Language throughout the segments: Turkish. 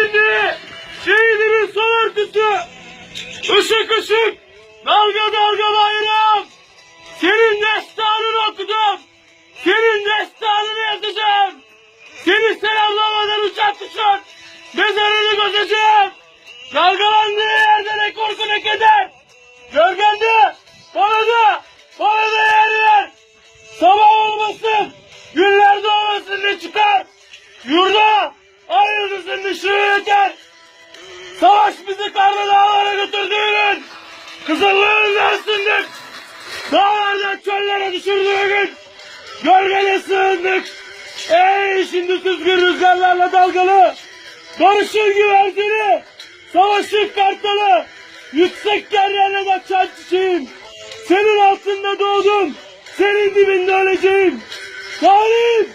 Şimdi şehidimin son örtüsü ışık ışık dalga dalga bayram. Senin destanını okudum. Senin destanını yazacağım. Seni selamlamadan uçak düşün. Mezarını götüreceğim. Dalgalandığı yerde ne korku ne keder. Gölgende bana da yer ver. Sabah olmasın. Günler doğmasın ne çıkar. Yurda yeter. Savaş bizi karlı dağlara götürdüğünün. Kızıllığından sındık. Dağlardan çöllere düşürdüğü gün. Sığındık. Ey şimdi süzgün rüzgarlarla dalgalı. Barışın güvercini. Savaşın kartalı. Yüksek yerlerle açan çiçeğim. Senin altında doğdum. Senin dibinde öleceğim. Tarihim,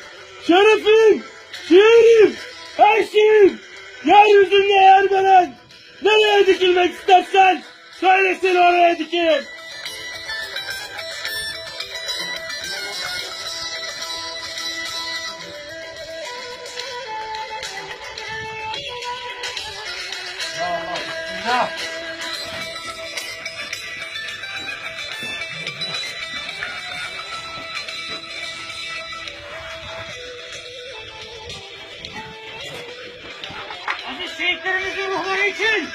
şerefim, şiirim, her şeyim. Yeryüzünde yer veren. Nereye dikilmek istersen söylesin oraya dikeyim. Aziz şehitlerimizin ruhları için